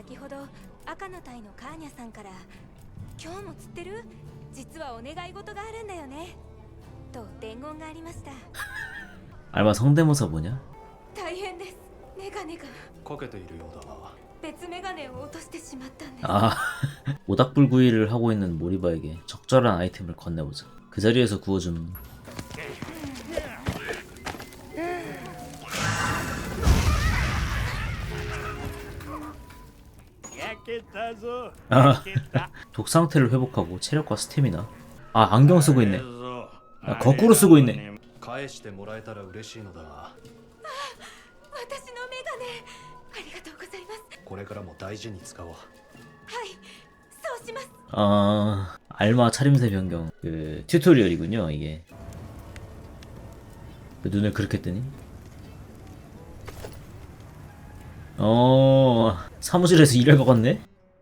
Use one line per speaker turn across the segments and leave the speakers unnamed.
先ほど赤の隊のカーニャさんから今日も釣ってる実はお願い事があるんだよねと伝言がありました
알바 성대모사 뭐냐?
大変ですメガネが
かけているようだな
別メガネを落としてしまったんです
아 모닥불구이를 하고 있는 모리바에게 적절한 아이템을 건네보자 그 자리에서 구워주는 아, 독 상태를 회복하고 체력과 스태미나. 아 안경 쓰고 있네. 아, 거꾸로 쓰고 있네. 아, 알마 차림새 변경 그 튜토리얼이군요 이게. 그 눈을 그렇게 뜨니? 어 사무실에서 일을 먹었네?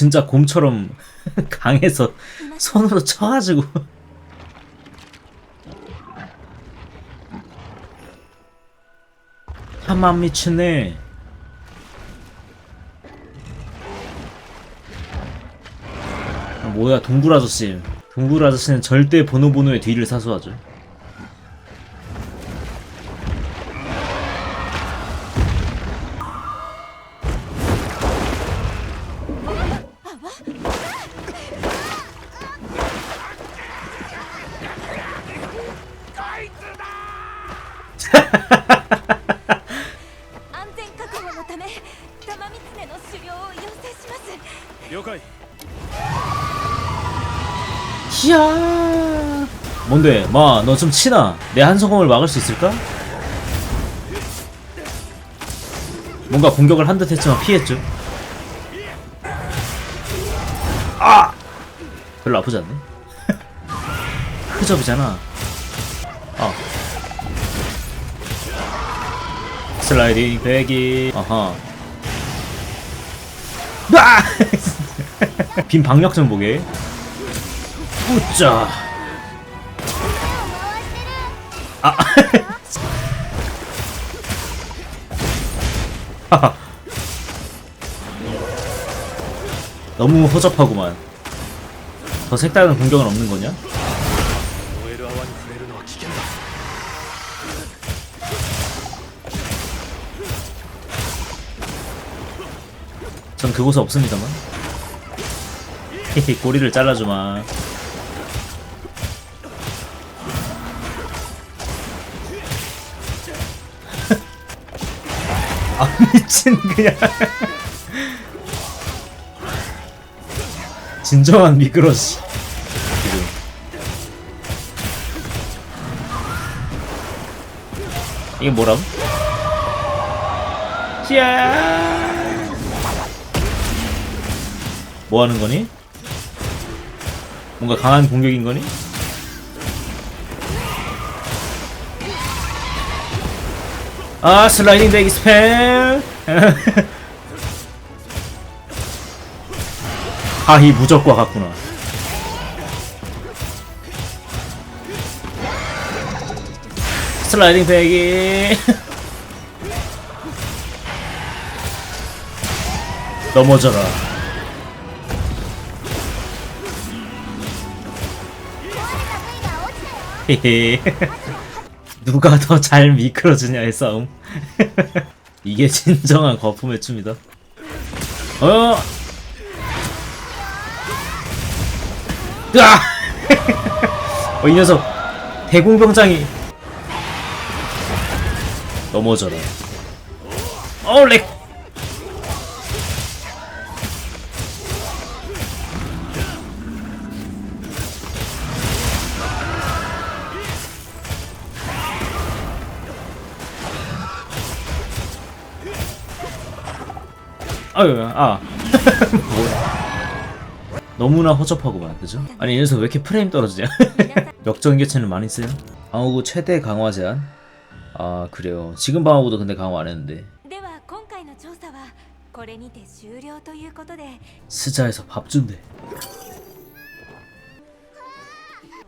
진짜 곰처럼 강해서 손으로 쳐가지고. 하만 미치네. 아, 뭐야 동굴 아저씨. 동굴 아저씨는 절대 보노보노의 뒤를 사수하죠 이야 뭔데 마너 좀 치나 내 한성공을 막을 수 있을까? 뭔가 공격을 한 듯 했지만 피했죠 아 별로 아프지 않네 흐접이잖아 아 슬라이딩 배기 아하 아! 빈 방력 좀 보게. 우짜 아. 너무 허접하구만. 더 색다른 공격은 없는 거냐? 전 그곳에 없습니다만. 헤헤 꼬리를 잘라주마. 아 미친 그냥. 진정한 미끄러지. 지금. 이게 뭐람? 야. 뭐 하는 거니? 뭔가 강한 공격인 거니? 아 슬라이딩 대기 스펠. 하히 무적과 같구나. 슬라이딩 대기. 넘어져라 헤헤. 누가 더 잘 미끄러지냐의 싸움. 이게 진정한 거품의 춤이다. 어. 으아! 어, 이 녀석 대공병장이 넘어져라. 어, 렉. 아유 아. 뭐야 예, 예. 아. 너무나 허접하고만 그죠? 아니 여기서 왜 이렇게 프레임 떨어지냐? 역전개체는 많이 쓰요? 방어구 최대 강화 제한? 아 그래요. 지금 방어구도 근데 강화 안 했는데. 스자에서 밥 준대.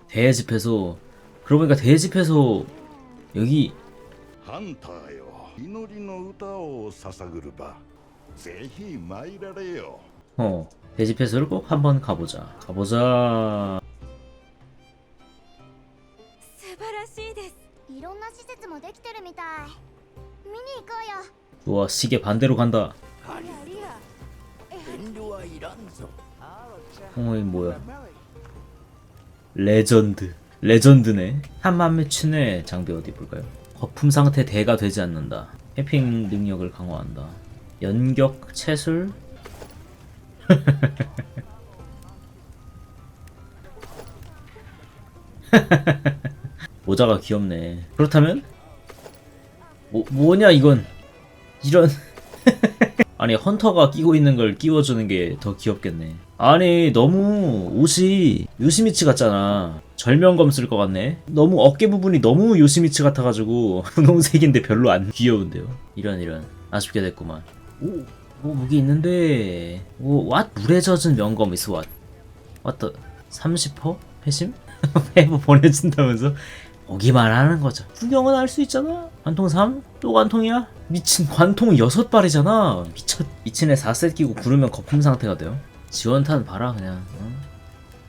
대집에서 그러보니까 대집에서 여기
ハンターよ祈りの歌を捧ぐる場ぜひ参られよ
어 대집회소를 꼭 한번 가보자 가보자
素晴らしいです
いろんな施設もできてるみたい見に行こうよ
우와 시계 반대로 간다
遠慮はいらんぞ
어, 이 뭐야? 레전드. 레전드네. 한만매춘의 장비 어디 볼까요? 거품 상태 대가 되지 않는다. 해핑 능력을 강화한다. 연격 채술. 모자가 귀엽네. 그렇다면 뭐 뭐냐 이건 이런 아니 헌터가 끼고 있는 걸 끼워주는 게 더 귀엽겠네. 아니 너무 옷이 요시미치 같잖아. 절명검 쓸 것 같네. 너무 어깨 부분이 너무 요시미치 같아가지고 분홍색인데 별로 안 귀여운데요. 이런 이런 아쉽게 됐구만. 오, 오 무기 있는데 오 왓 물에 젖은 명검 있어 왓. 왓더 30% 회심? 회부 보내준다면서 오기만 하는 거죠. 구경은 할 수 있잖아. 관통 3? 또 관통이야? 미친 관통 6발이잖아. 미쳤. 미친애 4셋 끼고 구르면 거품 상태가 돼요. 지원탄 봐라 그냥. 응?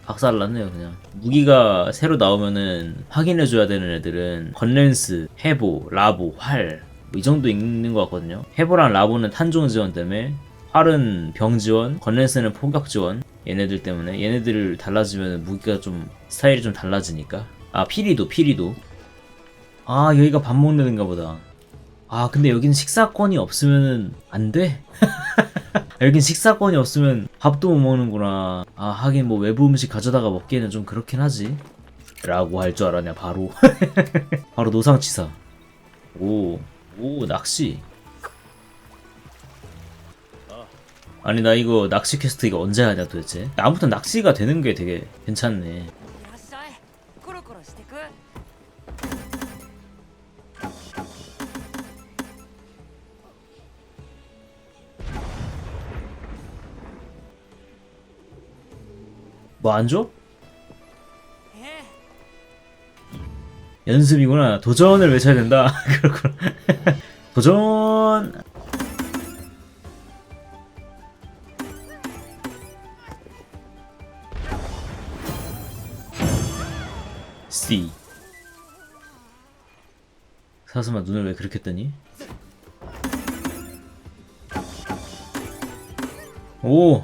박살 났네요 그냥. 무기가 새로 나오면은 확인해줘야 되는 애들은 건렌스, 해보, 라보, 활. 뭐 이 정도 있는 것 같거든요. 해보랑 라보는 탄종 지원 때문에 활은 병 지원, 건렌스는 포격 지원. 얘네들 때문에 얘네들 달라지면 무기가 좀 스타일이 좀 달라지니까. 아 피리도 피리도. 아 여기가 밥 먹는 데인가 보다. 아 근데 여기는 식사권이 없으면은 안 돼? 여긴 식사권이 없으면 밥도 못 먹는구나. 아 하긴 뭐 외부 음식 가져다가 먹기에는 좀 그렇긴 하지. 라고 할 줄 알았냐 바로. 바로 노상치사. 오, 오 낚시. 아니 나 이거 낚시 퀘스트 이거 언제 하냐 도대체? 아무튼 낚시가 되는 게 되게 괜찮네. 뭐 안 줘? 연습이구나. 도전을 외쳐야 된다. 그렇구나. 도전. C. 사슴아 눈을 왜 그렇게 뜨니? 오.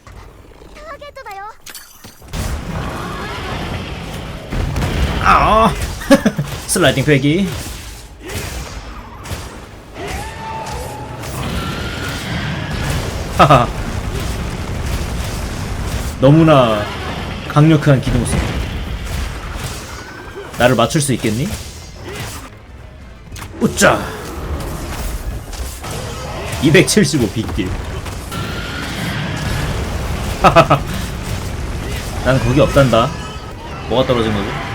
아! 슬라이딩 회기. 하하. 너무나 강력한 기동성. 나를 맞출 수 있겠니? 우짜 275 빅딜. 하하하. 난 거기 없단다. 뭐가 떨어진 거지?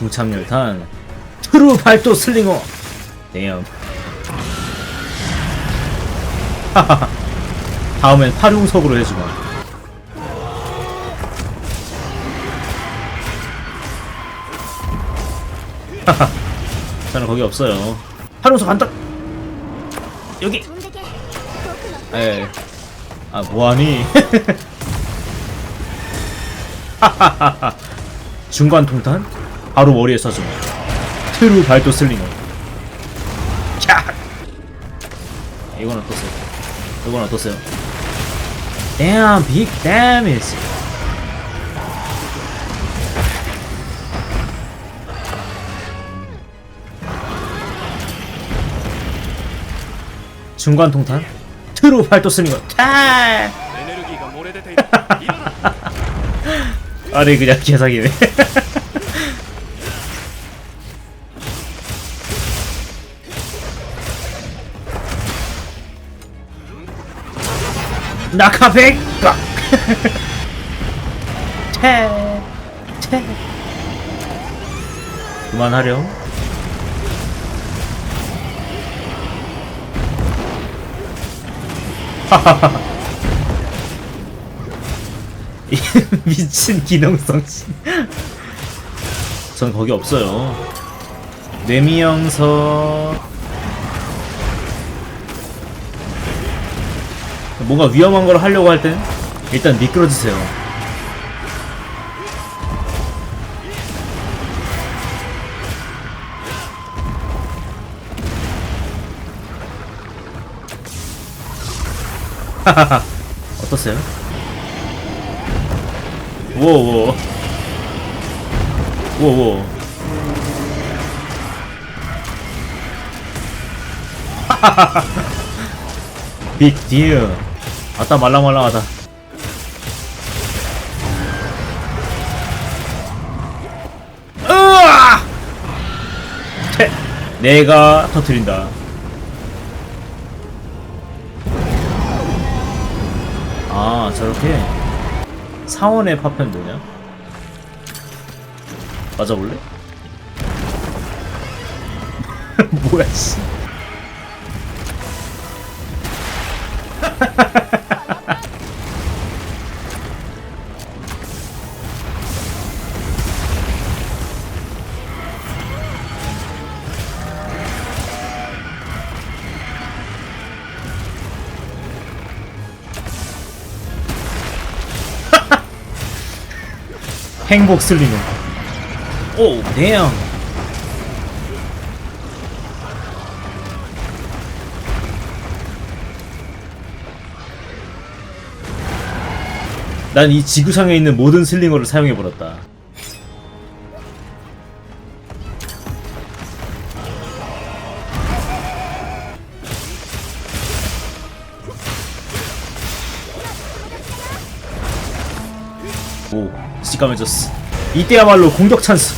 중참열탄 트루 발도 슬링어 대염 다음엔 파룡석으로 해주마. 저는 거기 없어요. 파룡석 간다 여기! 에아 뭐하니? 하하하하. 중간 동탄? 바로 머리에 쏴줘 트루 발도 슬링어 캬! 이건 어떠세요? 이건 어떠세요? Damn big damage. 중간 통탄. 트루 발도
슬링어 캬!
아니 그냥 개사기네. 나카백가. 채. 채. 그만하렴. 이 미친 기능성 씨. 전 거기 없어요. 뇌미영석. 뭔가 위험한 걸 하려고 할 땐 일단 미끄러지세요. 어떠세요? 우와 우와. 우와 빅딜 아따 말랑말랑하다! 내가 터트린다 아 저렇게 사원의 파편 뭐냐? 맞아볼래? 뭐야 씨 행복 슬리노 오 damn. 난이 지구상에 있는 모든 슬링어를 사용해버렸다 깜깜해졌어. 이때야말로 공격 찬스.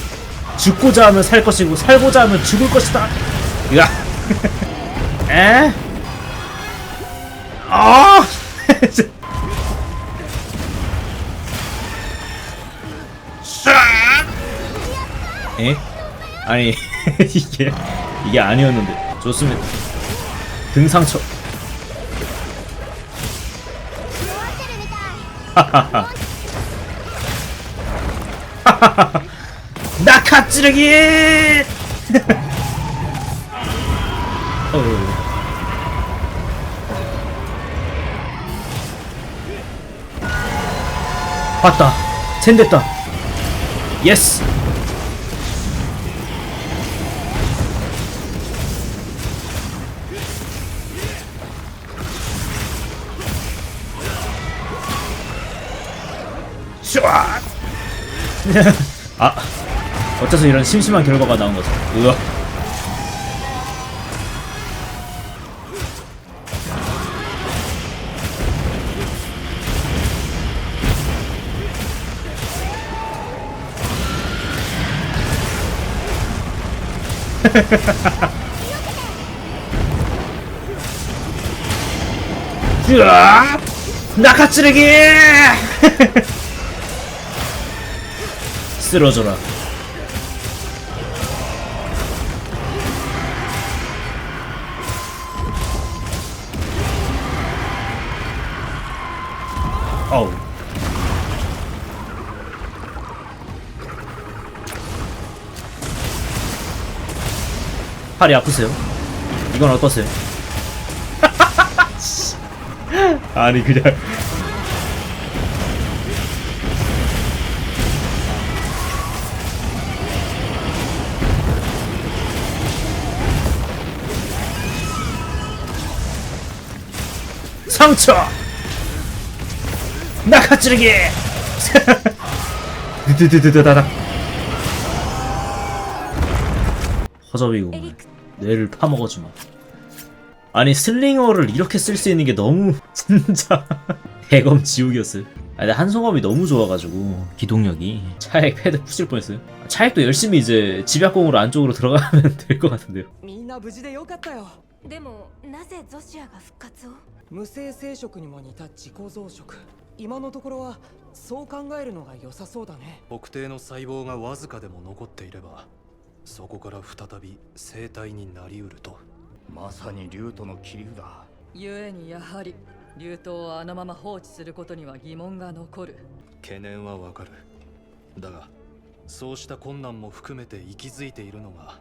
죽고자 하면 살 것이고 살고자 하면 죽을 것이다. 야. 에? 아! 에? 아니 이게 이게 아니었는데 좋습니다. 등상처.
하하하.
낙하 찌르기! 어. 봤다. 챈 됐다. 예스 아 어째서 이런 심심한 결과가 나온 거죠 으아 으아 낙하찌르기 쓰러져라 어우 팔이 아프세요? 이건 어떠세요? 아니 그냥 상처. 낙하찌르기. 드드드드다닥.
허접이구만.
뇌를 파먹어주마. 아니 슬링어를 이렇게 쓸 수 있는 게 너무 진짜 대검 지옥이었어요. 아니 한송업이 너무 좋아가지고 기동력이 차액 패드 푸실 뻔했어요. 차액도 열심히 이제 집약공으로 안쪽으로 들어가면 될 것 같은데요.
でもなぜゾシアが復活を？
無性生殖にも似た自己増殖。今のところはそう考えるのが良さそうだね。
特定の細胞がわずかでも残っていればそこから再び生体になりうると。
まさに竜との切り札。
故にやはり竜頭をあのまま放置することには疑問が残る。
懸念はわかる。だがそうした困難も含めて息づいているのが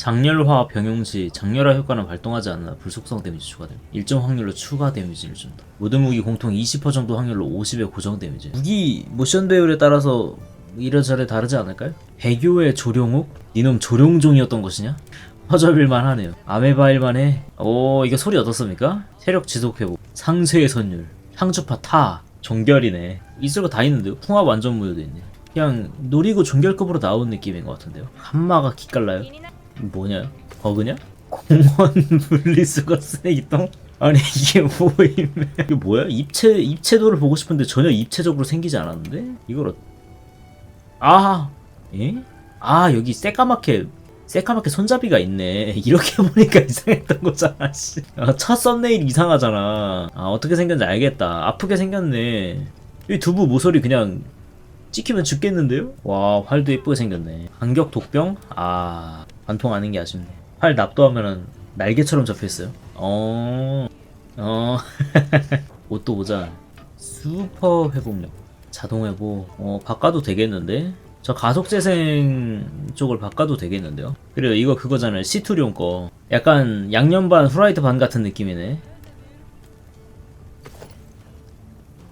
장렬화 병용 시 장렬화 효과는 발동하지 않아 불속성 데미지 추가됨 일정 확률로 추가 데미지를 준다 모든 무기 공통 20% 정도 확률로 50의 고정 데미지 무기 모션 배율에 따라서 이래저래 다르지 않을까요? 배교의 조룡욱? 니놈 조룡종이었던 것이냐? 허접일만 하네요 아메바일만 해. 오 이거 소리 어떻습니까? 체력 지속 회복 상쇄의 선율 향주파 타 종결이네 있을 거 다 있는데요 풍압 완전 무효도 있네 그냥 노리고 종결급으로 나온 느낌인 것 같은데요 한마가 기깔나요? 뭐냐? 버그냐? 공원 분리수거 쓰레기통? 아니 이게 뭐임 이게 뭐야? 입체 입체도를 보고 싶은데 전혀 입체적으로 생기지 않았는데? 이걸 어... 아 예? 아 여기 새까맣게 새까맣게 손잡이가 있네 이렇게 보니까 이상했던 거잖아 씨. 아, 첫 썸네일 이상하잖아 아 어떻게 생겼는지 알겠다 아프게 생겼네 이 두부 모서리 그냥 찍히면 죽겠는데요? 와 활도 예쁘게 생겼네 간격 독병? 아 관통 아닌 게 아쉽네. 활 납도하면은 날개처럼 접혀있어요. 어... 어... 옷도 보자. 슈퍼 회복력. 자동 회복. 어 바꿔도 되겠는데? 저 가속 재생 쪽을 바꿔도 되겠는데요? 그래요 이거 그거잖아요. 시투리온 거. 약간 양념 반 후라이드 반 같은 느낌이네.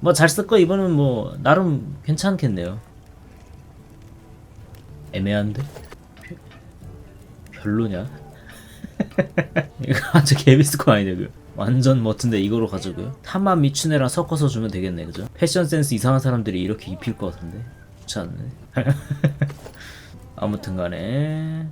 뭐 잘 쓸 거 이번은 뭐 나름 괜찮겠네요. 애매한데? 별- 별로냐? 이거 아주 개비스코 아니냐 그 완전 멋진데 이거로 가지고요? 타마 미추네랑 섞어서 주면 되겠네 그죠? 패션 센스 이상한 사람들이 이렇게 입힐 것 같은데? 좋지 않네. 아무튼 간에